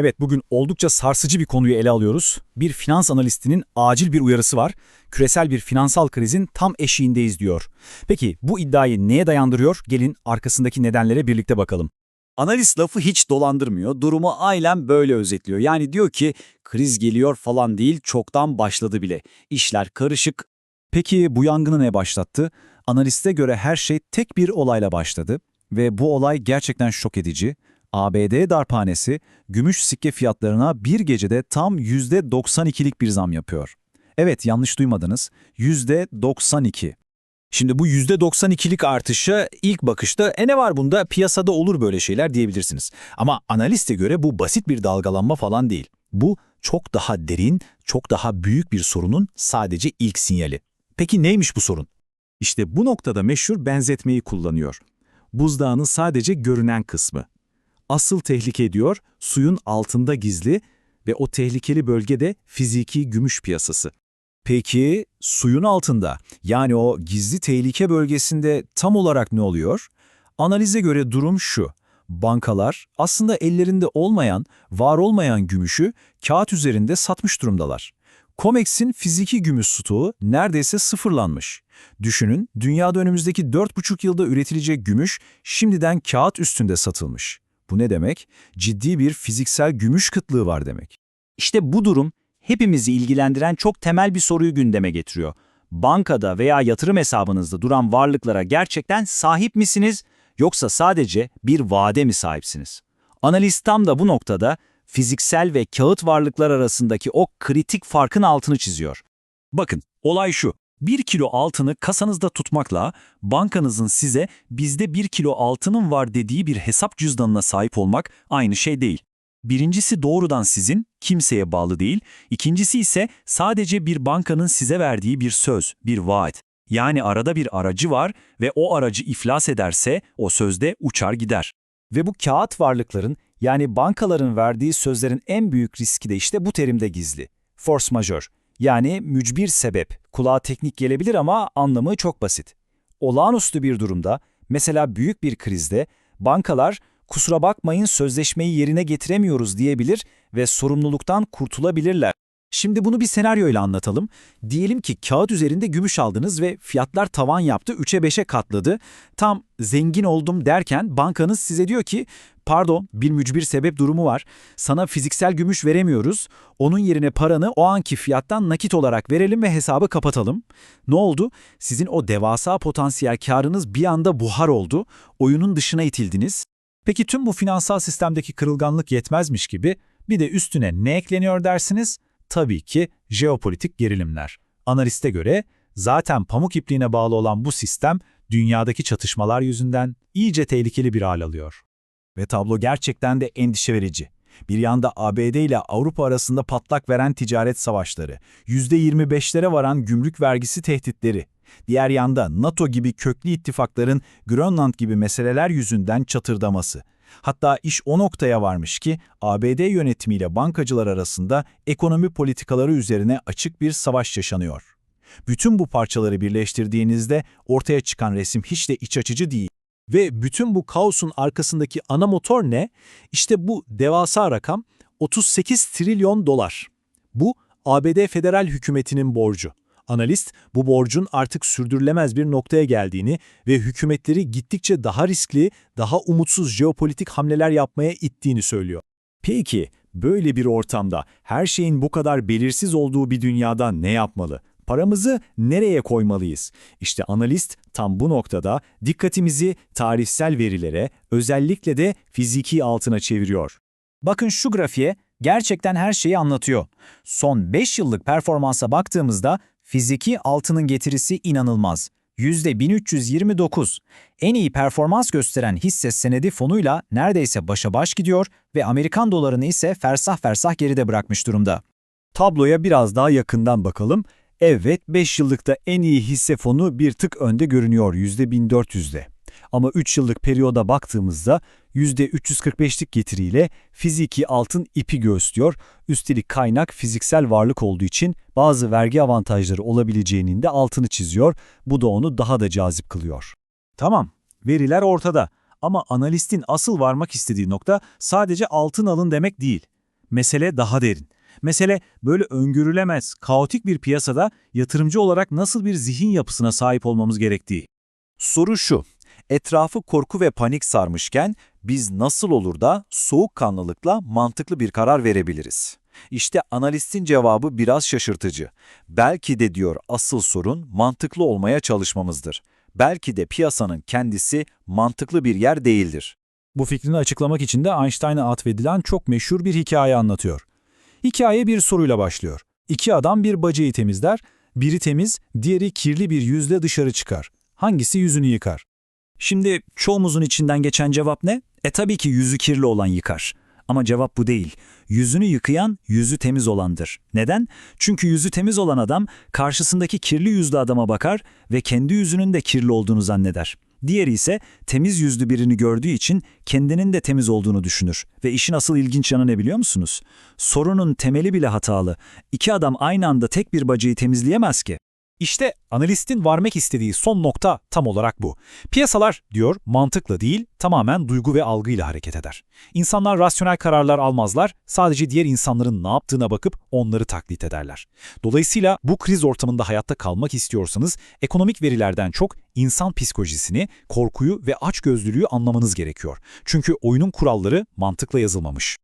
Evet, bugün oldukça sarsıcı bir konuyu ele alıyoruz. Bir finans analistinin acil bir uyarısı var. Küresel bir finansal krizin tam eşiğindeyiz diyor. Peki bu iddiayı neye dayandırıyor? Gelin arkasındaki nedenlere birlikte bakalım. Analist lafı hiç dolandırmıyor, durumu aynen böyle özetliyor. Yani diyor ki kriz geliyor falan değil, çoktan başladı bile. İşler karışık. Peki bu yangını ne başlattı? Analiste göre her şey tek bir olayla başladı ve bu olay gerçekten şok edici. ABD darphanesi gümüş sikke fiyatlarına bir gecede tam %92'lik bir zam yapıyor. Evet yanlış duymadınız, %92. Şimdi bu %92'lik artışa ilk bakışta e ne var bunda piyasada olur böyle şeyler diyebilirsiniz. Ama analiste göre bu basit bir dalgalanma falan değil. Bu çok daha derin, çok daha büyük bir sorunun sadece ilk sinyali. Peki neymiş bu sorun? İşte bu noktada meşhur benzetmeyi kullanıyor. Buzdağının sadece görünen kısmı. Asıl tehlike diyor suyun altında gizli ve o tehlikeli bölgede fiziki gümüş piyasası. Peki suyun altında yani o gizli tehlike bölgesinde tam olarak ne oluyor? Analize göre durum şu. Bankalar aslında ellerinde olmayan, var olmayan gümüşü kağıt üzerinde satmış durumdalar. COMEX'in fiziki gümüş stoğu neredeyse sıfırlanmış. Düşünün, dünyada önümüzdeki 4,5 yılda üretilecek gümüş şimdiden kağıt üstünde satılmış. Bu ne demek? Ciddi bir fiziksel gümüş kıtlığı var demek. İşte bu durum hepimizi ilgilendiren çok temel bir soruyu gündeme getiriyor. Bankada veya yatırım hesabınızda duran varlıklara gerçekten sahip misiniz yoksa sadece bir vade mi sahipsiniz? Analist tam da bu noktada fiziksel ve kağıt varlıklar arasındaki o kritik farkın altını çiziyor. Bakın, olay şu. 1 kilo altını kasanızda tutmakla bankanızın size bizde 1 kilo altının var dediği bir hesap cüzdanına sahip olmak aynı şey değil. Birincisi doğrudan sizin, kimseye bağlı değil. İkincisi ise sadece bir bankanın size verdiği bir söz, bir vaat. Yani arada bir aracı var ve o aracı iflas ederse o sözde uçar gider. Ve bu kağıt varlıkların yani bankaların verdiği sözlerin en büyük riski de işte bu terimde gizli. Force majeure. Yani mücbir sebep. Kulağa teknik gelebilir ama anlamı çok basit. Olağanüstü bir durumda, mesela büyük bir krizde, bankalar kusura bakmayın sözleşmeyi yerine getiremiyoruz diyebilir ve sorumluluktan kurtulabilirler. Şimdi bunu bir senaryoyla anlatalım. Diyelim ki kağıt üzerinde gümüş aldınız ve fiyatlar tavan yaptı, 3'e 5'e katladı. Tam zengin oldum derken bankanız size diyor ki, pardon bir mücbir sebep durumu var, sana fiziksel gümüş veremiyoruz, onun yerine paranı o anki fiyattan nakit olarak verelim ve hesabı kapatalım. Ne oldu? Sizin o devasa potansiyel karınız bir anda buhar oldu, oyunun dışına itildiniz. Peki tüm bu finansal sistemdeki kırılganlık yetmezmiş gibi bir de üstüne ne ekleniyor dersiniz? Tabii ki jeopolitik gerilimler. Analiste göre zaten pamuk ipliğine bağlı olan bu sistem dünyadaki çatışmalar yüzünden iyice tehlikeli bir hal alıyor. Ve tablo gerçekten de endişe verici. Bir yanda ABD ile Avrupa arasında patlak veren ticaret savaşları, %25'lere varan gümrük vergisi tehditleri, diğer yanda NATO gibi köklü ittifakların Grönland gibi meseleler yüzünden çatırdaması. Hatta iş o noktaya varmış ki ABD yönetimiyle bankacılar arasında ekonomi politikaları üzerine açık bir savaş yaşanıyor. Bütün bu parçaları birleştirdiğinizde ortaya çıkan resim hiç de iç açıcı değil. Ve bütün bu kaosun arkasındaki ana motor ne? İşte bu devasa rakam 38 trilyon dolar. Bu ABD federal hükümetinin borcu. Analist bu borcun artık sürdürülemez bir noktaya geldiğini ve hükümetleri gittikçe daha riskli, daha umutsuz jeopolitik hamleler yapmaya ittiğini söylüyor. Peki, böyle bir ortamda her şeyin bu kadar belirsiz olduğu bir dünyada ne yapmalı? Paramızı nereye koymalıyız? İşte analist tam bu noktada dikkatimizi tarihsel verilere, özellikle de fiziki altına çeviriyor. Bakın şu grafiğe gerçekten her şeyi anlatıyor. Son 5 yıllık performansa baktığımızda fiziki altının getirisi inanılmaz. %1329. En iyi performans gösteren hisse senedi fonuyla neredeyse başa baş gidiyor ve Amerikan dolarını ise fersah fersah geride bırakmış durumda. Tabloya biraz daha yakından bakalım. Evet 5 yıllıkta en iyi hisse fonu bir tık önde görünüyor %1400'de. Ama 3 yıllık periyoda baktığımızda %345'lik getiriyle fiziki altın ipi göğüslüyor. Üstelik kaynak fiziksel varlık olduğu için bazı vergi avantajları olabileceğinin de altını çiziyor. Bu da onu daha da cazip kılıyor. Tamam, veriler ortada ama analistin asıl varmak istediği nokta sadece altın alın demek değil. Mesele daha derin. Mesele böyle öngörülemez, kaotik bir piyasada yatırımcı olarak nasıl bir zihin yapısına sahip olmamız gerektiği. Soru şu, etrafı korku ve panik sarmışken biz nasıl olur da soğukkanlılıkla mantıklı bir karar verebiliriz? İşte analistin cevabı biraz şaşırtıcı. Belki de diyor asıl sorun mantıklı olmaya çalışmamızdır. Belki de piyasanın kendisi mantıklı bir yer değildir. Bu fikrini açıklamak için de Einstein'a atfedilen çok meşhur bir hikaye anlatıyor. Hikaye bir soruyla başlıyor. İki adam bir bacayı temizler, biri temiz, diğeri kirli bir yüzle dışarı çıkar. Hangisi yüzünü yıkar? Şimdi çoğumuzun içinden geçen cevap ne? E tabii ki yüzü kirli olan yıkar. Ama cevap bu değil. Yüzünü yıkayan yüzü temiz olandır. Neden? Çünkü yüzü temiz olan adam karşısındaki kirli yüzlü adama bakar ve kendi yüzünün de kirli olduğunu zanneder. Diğeri ise temiz yüzlü birini gördüğü için kendinin de temiz olduğunu düşünür. Ve işin asıl ilginç yanı ne biliyor musunuz? Sorunun temeli bile hatalı. İki adam aynı anda tek bir bacayı temizleyemez ki. İşte analistin varmak istediği son nokta tam olarak bu. Piyasalar, diyor, mantıkla değil, tamamen duygu ve algıyla hareket eder. İnsanlar rasyonel kararlar almazlar, sadece diğer insanların ne yaptığına bakıp onları taklit ederler. Dolayısıyla bu kriz ortamında hayatta kalmak istiyorsanız ekonomik verilerden çok insan psikolojisini, korkuyu ve açgözlülüğü anlamanız gerekiyor. Çünkü oyunun kuralları mantıkla yazılmamış.